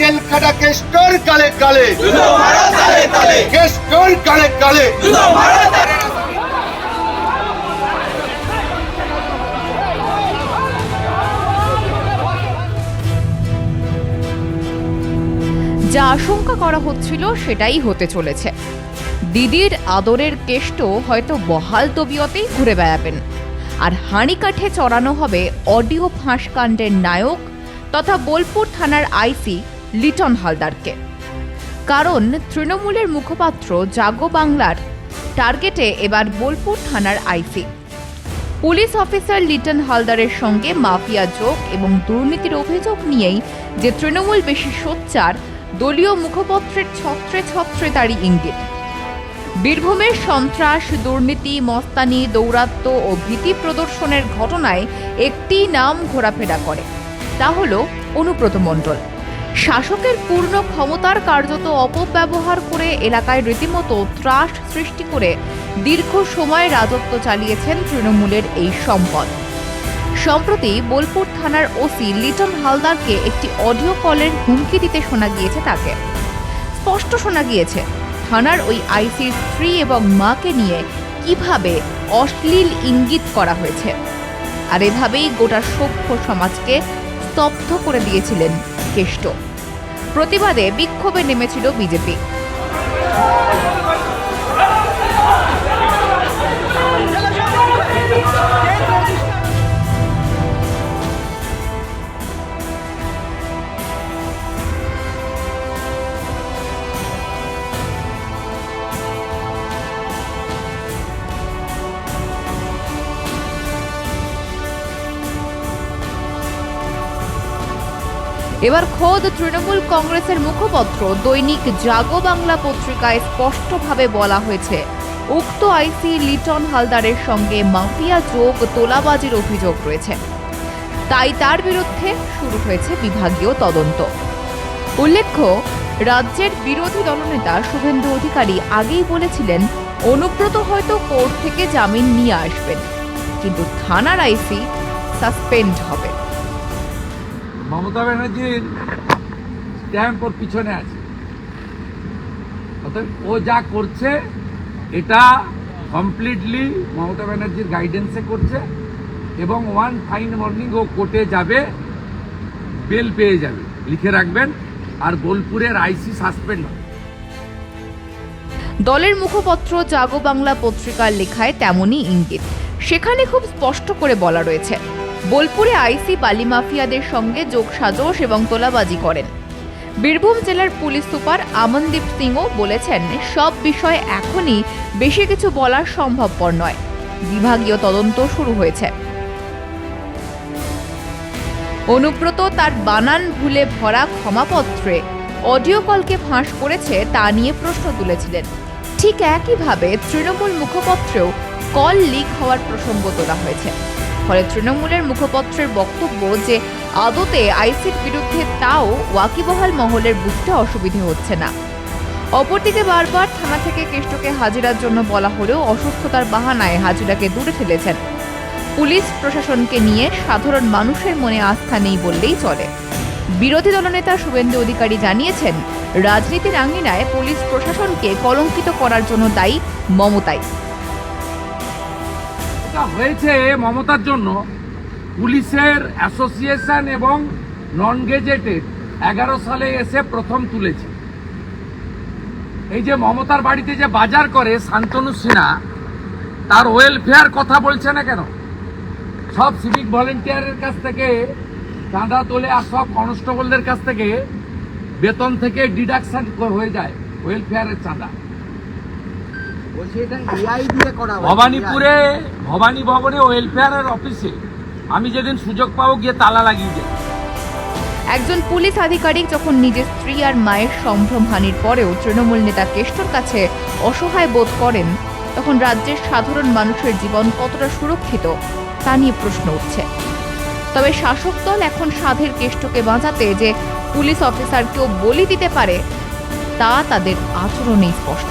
Jail খাটা কেষ্টর কালে কালে। কেষ্টর কালে কালে। যা আশঙ্কা করা হচ্ছিল সেটাই হতে চলেছে। দিদির আদরের কেষ্ট হয়তো বহাল তবিয়তেই ঘুরে বেড়াবেন। আর হাঁড়িকাঠে চড়ানো হবে অডিও ফাঁসকাণ্ডের নায়ক তথা বোলপুর থানার আইসি লিটন হালদারকে। কারণ তৃণমূলের মুখপাত্র জাগো বাংলার টার্গেটে এবার বোলপুর থানার আইসি। পুলিশ অফিসার লিটন হালদারের সঙ্গে মাফিয়া যোগ এবং দুর্নীতির অভিযোগ নিয়েই যে তৃণমূল বেশি সোচ্চার, দলীয় মুখপত্রের ছত্রে ছত্রে তারই ইঙ্গিত। বীরভূমের সন্ত্রাস, দুর্নীতি, মস্তানি দৌরাত্ম্য ও ভীতি প্রদর্শনের ঘটনায় একটি নাম ঘোরাফেরা করে। তা হল অনুব্রত মণ্ডল। শাসকের পূর্ণ ক্ষমতার কার্যত অপব্যবহার করে এলাকায় রীতিমতো ত্রাস সৃষ্টি করে দীর্ঘ সময় রাজত্ব চালিয়েছেন তৃণমূলের এই সম্পদ। সম্প্রতি বোলপুর থানার ওসি লিটন হালদারকে একটি অডিও কলের হুমকি দিতে শোনা গিয়েছে তাকে। স্পষ্ট শোনা গিয়েছে থানার ওই আইসির স্ত্রী এবং মাকে নিয়ে কীভাবে অশ্লীল ইঙ্গিত করা হয়েছে। আর এভাবেই গোটা সভ্য সমাজকে স্তব্ধ করে দিয়েছিলেন কেষ্ট। প্রতিবাদে বিক্ষোভে নেমেছিল বিজেপি। এবার খোদ তৃণমূল কংগ্রেসের মুখপত্র। দৈনিক জাগো বাংলা পত্রিকায় স্পষ্টভাবে বলা হয়েছে, উক্ত আইসি লিটন হালদারের সঙ্গে মাফিয়া যোগ তোলাবাজির অভিযোগ রয়েছে। তাই তার বিরুদ্ধে শুরু হয়েছে বিভাগীয় তদন্ত। উল্লেখ্য, রাজ্যের বিরোধী দলনেতা শুভেন্দু অধিকারী আগেই বলেছিলেন, অনুব্রত হয়তো কোর্ট থেকে জামিন নিয়ে আসবেন, কিন্তু থানার আইসি সাসপেন্ড হবে। মমতা ব্যানার্জির স্ট্যাম্প ওর পিছনে আছে। অতএব ও যা করছে, এটা কমপ্লিটলি মমতা ব্যানার্জির গাইডেন্সে করছে এবং ওয়ান ফাইন মর্নিং ও কোর্টে যাবে বেল পেয়ে যাবে। লিখে রাখবেন, আর বোলপুরের আইসি সাসপেন্ড হবে। দলের মুখপত্র জাগো বাংলা পত্রিকার লেখায় তেমনই ইঙ্গিত। সেখানে খুব স্পষ্ট করে বলা রয়েছে বোলপুরে আইসি বালি মাফিয়াদের সঙ্গে যোগসাজশ এবং তোলাবাজি করেন। বীরভূম জেলার পুলিশ সুপার আমনদীপ সিংও বলেছেন, সব বিষয়ে এখনই বেশি কিছু বলা সম্ভবপর নয়। বিভাগীয় তদন্ত শুরু হয়েছে। অনুব্রত তার বানান ভুলে ভরা ক্ষমাপত্রে অডিও কলকে ফাঁস করেছে তা নিয়ে প্রশ্ন তুলেছিলেন। ঠিক একইভাবে তৃণমূল মুখপত্রেও কল লিক হওয়ার প্রসঙ্গ তোলা হয়েছে। ফলে তৃণমূলের মুখপত্রের বক্তব্য যে আদতে আইসির বিরুদ্ধে তাও ওয়াকিবহাল মহলের বুঝতে অসুবিধে হচ্ছে না। অপরদিকে বারবার থানা থেকে কেষ্টকে হাজিরার জন্য বলা হলেও অসুস্থতার বাহানায় হাজিরাকে দূরে ঠেলেছেন। পুলিশ প্রশাসনকে নিয়ে সাধারণ মানুষের মনে আস্থা নেই বললেই চলে। বিরোধী দলনেতা শুভেন্দু অধিকারী জানিয়েছেন, রাজনীতির আঙিনায় পুলিশ প্রশাসনকে কলঙ্কিত করার জন্য দায়ী মমতাই। এটা হয়েছে মমতার জন্য পুলিশের অ্যাসোসিয়েশন এবং নন গেজেটেড এগারো সালে এসে প্রথম তুলেছে। এই যে মমতার বাড়িতে যে বাজার করে শান্তনু সিনহা, তার ওয়েলফেয়ার কথা বলছে না কেন? সব সিভিক ভলেন্টিয়ারের কাছ থেকে চাঁদা তোলে আর সব কনস্টেবলদের কাছ থেকে বেতন থেকে ডিডাকশন হয়ে যায় ওয়েলফেয়ারের চাঁদা বলছি এটা এআই দিয়ে করা হয় ভবানীপুরে ভবানী ভবনে ওয়েলফেয়ারের অফিসে আমি যেদিন সুযোগ পাবো গিয়ে তালা লাগিয়ে যাই একজন পুলিশ আধিকারিক যখন নিজের স্ত্রী আর মায়ের সম্ভ্রমহানির পরেও তৃণমূল নেতা কেষ্টর কাছে অসহায় বোধ করেন তখন রাজ্যের সাধারণ মানুষের জীবন কতটা সুরক্ষিত তা নিয়ে প্রশ্ন উঠছে। তবে শাসক দল এখন সাধের কেষ্টকে বাঁচাতে যে পুলিশ অফিসারকেও বলি দিতে পারে তা তাদের আচরণেই স্পষ্ট।